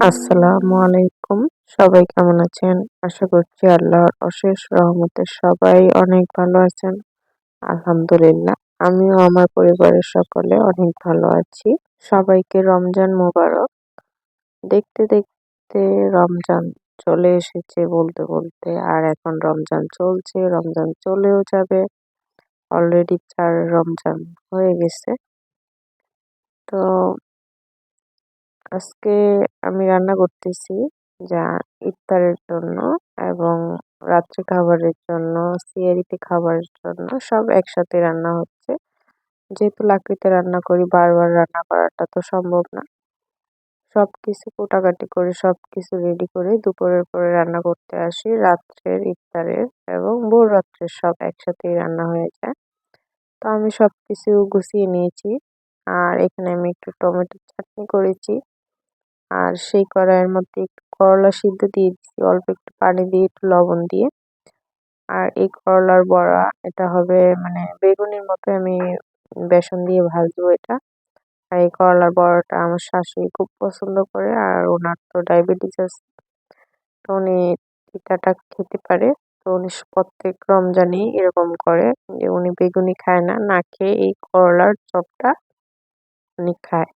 আসসালামু আলাইকুম। সবাই কেমন আছেন? আশা করছি আল্লাহর অশেষ রহমতে সবাই অনেক ভালো আছেন। আলহামদুলিল্লাহ, আমিও আমার পরিবারের সকলে অনেক ভালো আছি। সবাইকে রমজান মোবারক। দেখতে দেখতে রমজান চলে এসেছে বলতে বলতে, আর এখন রমজান চলছে, রমজান চলেও যাবে। অলরেডি চার রমজান হয়ে গেছে। তো আজকে আমি রান্না করতেছি যা ইফতারের জন্য এবং রাত্রে খাবারের জন্য সিয়ারিতে খাবারের জন্য সব একসাথে রান্না হচ্ছে। যেহেতু লাকড়িতে রান্না করি, বারবার রান্না করাটা তো সম্ভব না। সব কিছু কোটাকাটি করে সব কিছু রেডি করে দুপুরের পরে রান্না করতে আসি। রাত্রের ইফতারের এবং ভোর রাত্রের সব একসাথেই রান্না হয়ে যায়। তো আমি সব কিছু গুছিয়ে নিয়েছি। আর এখানে আমি একটু টমেটো চাটনি করেছি। আর সেই কড়াইয়ের মধ্যে একটু করলা সিদ্ধ দিয়ে দিচ্ছি, অল্প একটু পানি দিয়ে, একটু লবণ দিয়ে। আর এই করলার বড়া, এটা হবে মানে বেগুনের মতো আমি বেসন দিয়ে ভাজবো এটা। আর এই করলার বড়াটা আমার শাশুড়ি খুব পছন্দ করে আর ওনার তো ডায়াবেটিস আছে। তো উনি টিকাটা খেতে পারে। তো উনি প্রত্যেক রমজানেই এরকম করে যে উনি বেগুনি খায় না না খেয়ে এই করলার চপটা উনি খায়।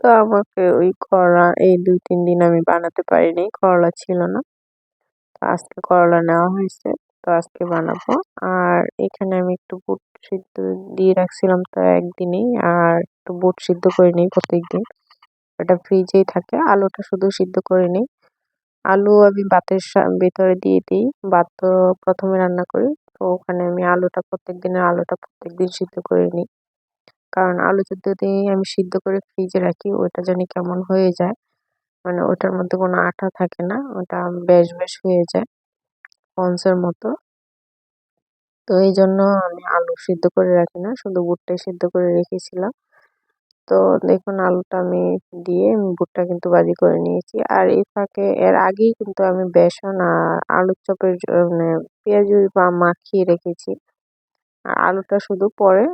তো আমাকে ওই করলা এই দুই, তিন দিন আমি বানাতে পারিনি, করলা ছিল না। তো আজকে করলা নেওয়া হয়েছে, তো আজকে বানাবো। আর এখানে আমি একটু বুট সিদ্ধ দিয়ে রাখছিলাম তো একদিনেই, আর একটু বুট সিদ্ধ করে নিই প্রত্যেকদিন। এটা ফ্রিজেই থাকে, আলুটা শুধু সিদ্ধ করে নিই। আলু আমি ভাতের ভেতরে দিয়ে দিই, ভাত তো প্রথমে রান্না করি, তো ওখানে আমি আলুটা প্রত্যেক দিনের আলুটা প্রত্যেক দিন সিদ্ধ করে নিই। কারণ আলু যদি আমি সিদ্ধ করে ফ্রিজে রাখি, ওটা জানি কেমন হয়ে যায়। মানে ওটার মধ্যে কোনো আঠা থাকে না, ওটা বেশ বেশ হয়ে যায় পন্সের মতো। তো এই জন্য আমি আলু সিদ্ধ করে রাখি না, শুধু বুটটাই সিদ্ধ করে রেখেছিলাম। তো দেখুন, আলুটা আমি দিয়ে বুটটা কিন্তু বাজি করে নিয়েছি। আর এই ফাঁকে, এর আগেই কিন্তু আমি বেসন আর আলুর চপের মানে পেঁয়াজ বা মাখিয়ে রেখেছি। আর আলুটা শুধু পরে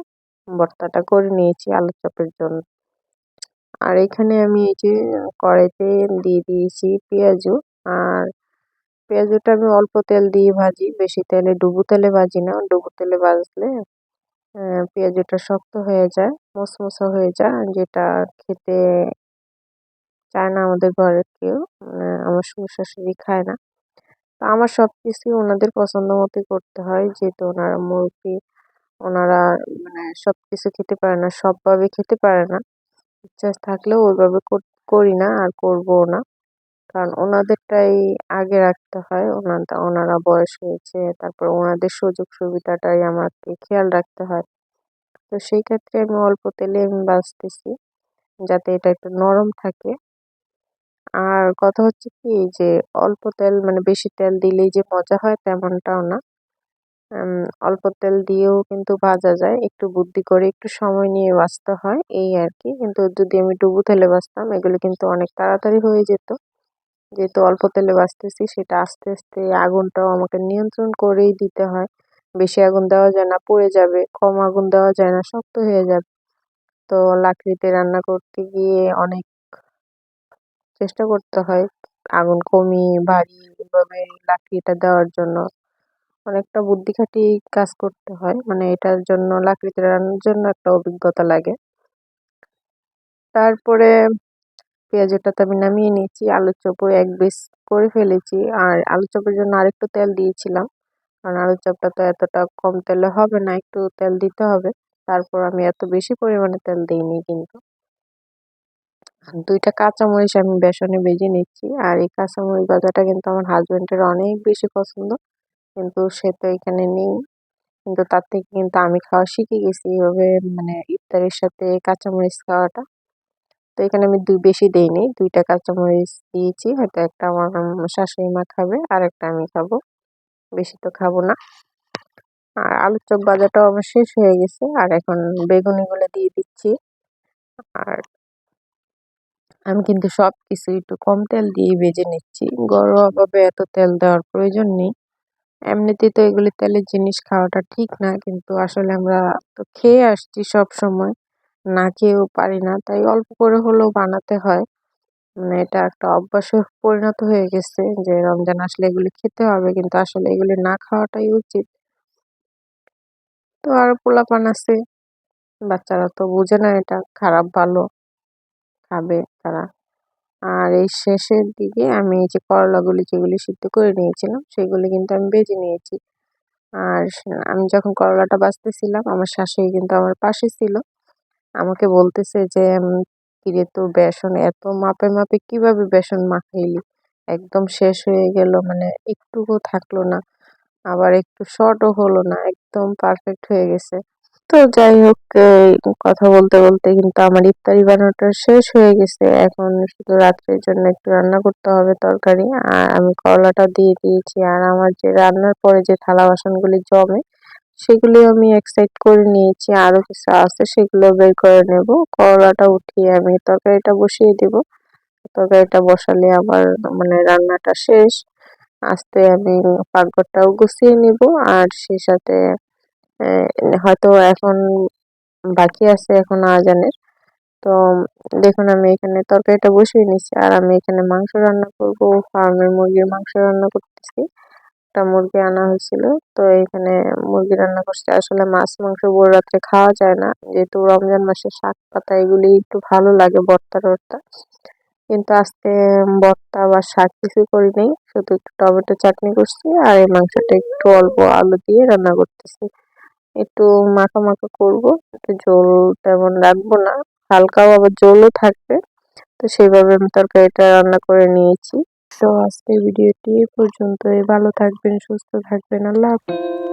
ভর্তাটা করে নিয়েছি আলুর চপের জন্য। আর এখানে আমি এই যে কড়াইতে দিয়ে দিয়েছি পেঁয়াজু। আর পেঁয়াজুটা আমি অল্প তেল দিয়ে ভাজি, বেশি তেলে, ডুবু তেলে ভাজি না, ডুবো তেলে ভাজলে পেঁয়াজুটা শক্ত হয়ে যায়, মশমশা হয়ে যায়, যেটা খেতে চায় না আমাদের ঘরের কেউ আমার শ্বশুর শাশুড়ি খায় না। তো আমার সব কিছুই ওনাদের পছন্দ মতোই করতে হয়, যেহেতু ওনারা মুরগি ওনারা মানে সব কিছু খেতে পারে না, সবভাবে খেতে পারে না। ইচ্ছা থাকলেও ওইভাবে করি না আর করব না। কারণ ওনাদেরটাই আগে রাখতে হয়, ওনারা ওনারা বয়স হয়েছে, তারপর ওনাদের সুযোগ সুবিধাটাই আমাকে খেয়াল রাখতে হয়। তো সেই ক্ষেত্রে আমি অল্প তেলে আমি বাঁচতেছি, যাতে এটা একটু নরম থাকে। আর কথা হচ্ছে কি, যে অল্প তেল মানে বেশি তেল দিলেই যে মজা হয়, তেমনটাও না। অল্প তেল দিয়েও কিন্তু ভাজা যায়। একটু বুদ্ধি করে একটু সময় নিয়ে বাঁচতে হয়, এই আর কি। কিন্তু যদি আমি ডুবো তেলে বাঁচতাম এগুলো কিন্তু অনেক তাড়াতাড়ি হয়ে যেত। যেহেতু অল্প তেলে বাঁচতেছি সেটা আস্তে আস্তে আগুনটাও আমাকে নিয়ন্ত্রণ করেই দিতে হয়। বেশি আগুন দেওয়া যায় না, পড়ে যাবে। কম আগুন দেওয়া যায় না, শক্ত হয়ে যাবে। তো লাকড়িতে রান্না করতে গিয়ে অনেক চেষ্টা করতে হয় আগুন কমিয়ে ভারী এভাবে লাকড়িটা দেওয়ার জন্য। অনেকটা বুদ্ধি খাটিয়ে কাজ করতে হয়। মানে এটার জন্য, লাকড়িতে রান্নার জন্য একটা অভিজ্ঞতা লাগে। তারপরে পেঁয়াজটাতে আমি নামিয়ে নিয়েছি আলুর চপও এক বেশ করে ফেলেছি। আর আলু চপের জন্য আরেকটু তেল দিয়েছিলাম। কারণ আলুর চপটা তো এতটা কম তেলে হবে না, একটু তেল দিতে হবে। তারপর আমি এত বেশি পরিমাণে তেল দিইনি কিন্তু। দুইটা কাঁচামরিচ আমি বেসনে ভেজে নিচ্ছি। আর এই কাঁচামরিচ ভাজাটা কিন্তু আমার হাজব্যান্ডের অনেক বেশি পছন্দ। কিন্তু সে তো এখানে নেই। কিন্তু তার থেকে কিন্তু আমি খাওয়া শিখে গেছি এভাবে মানে ইফতারের সাথে কাঁচামরিচ খাওয়াটা। তো এখানে আমি দুই বেশি দিইনি, দুইটা কাঁচামরিচ দিয়েছি। হয়তো একটা আমার শাশুড়ি মা খাবে, আর একটা আমি খাব। বেশি তো খাব না। আর আলুর চপ ভাজাটাও আমার শেষ হয়ে গেছে, আর এখন বেগুনিগুলো দিয়ে দিচ্ছি। আর আমি কিন্তু সব কিছু একটু কম তেল দিয়ে ভেজে নিচ্ছি। ঘরোয়াভাবে এত তেল দেওয়ার প্রয়োজন নেই। এমনিতেই তো এগুলি তেলের জিনিস খাওয়াটা ঠিক না, কিন্তু আসলে আমরা তো খেয়ে আসছি সব সময়। না খেয়েও পারি না, তাই অল্প করে হলেও বানাতে হয়। মানে এটা একটা অভ্যাসে পরিণত হয়ে গেছে যে রমজান আসলে এগুলি খেতে হবে, কিন্তু আসলে এগুলি না খাওয়াটাই উচিত। তো আর পোলাপান আছে, বাচ্চারা তো বুঝে না এটা, খারাপ ভালো খাবে তারা। আর এই শেষের দিকে আমি এই যে করলাগুলি যেগুলি সিদ্ধ করে নিয়েছিলাম, সেগুলি কিন্তু আমি বেজে নিয়েছি। আর আমি যখন করলাটা বাছতেছিলাম আমার শাশুড়ি কিন্তু আমার পাশে ছিল। আমাকে বলতেছে যে কিরে তোর বেসন এত মাপে মাপে কীভাবে বেসন মাখাইলি? একদম শেষ হয়ে গেল মানে একটুকু থাকল না। আবার একটু শর্টও হলো না, একদম পারফেক্ট হয়ে গেছে। তো যাই হোক কথা বলতে বলতে কিন্তু আমার ইফতারি বানানোটা শেষ হয়ে গেছে। এখন শুধু রাত্রের জন্য একটু রান্না করতে হবে তরকারি। আর আমি করলাটা দিয়ে দিয়েছি। আর আমার যে রান্নার পরে যে থালা বাসনগুলি জমে সেগুলি আমি এক সাইড করে নিয়েছি। আরও কিছু আছে, সেগুলো বের করে নেব। করলাটা উঠিয়ে আমি তরকারিটা বসিয়ে দেব। তরকারিটা বসালে আমার মানে রান্নাটা শেষ। আস্তে আমি পাকঘরটাও গুছিয়ে নিব। আর সেই সাথে হয়তো এখন বাকি আছে এখন আজানের তো দেখুন, আমি এখানে তরকারিটা বসিয়ে নিচ্ছি আর আমি এখানে মাংস রান্না করব। ফার্মের মুরগির মাংস রান্না করতেছি। একটা মুরগি আনা হয়েছিল, তো এখানে মুরগি রান্না করছি। আসলে মাছ, মাংস বড় রাত্রে খাওয়া যায় না। যেহেতু রমজান মাসে শাক পাতা এগুলি একটু ভালো লাগে বর্তা টর্তা। কিন্তু আজকে বর্তা বা শাক কিছু করি নাই। শুধু একটু টমেটো চাটনি করছি আর এই মাংসটা একটু অল্প আলু দিয়ে রান্না করতেছি। একটু মাখা মাখা করব। একটু জল তেমন রাখব না। হালকাও আবার জলও থাকবে। তো সেইভাবে আমি তরকারিটা রান্না করে নিয়েছি। তো আজকের ভিডিওটি পর্যন্ত ভালো থাকবেন, সুস্থ থাকবেন। আল্লাহ হাফেজ।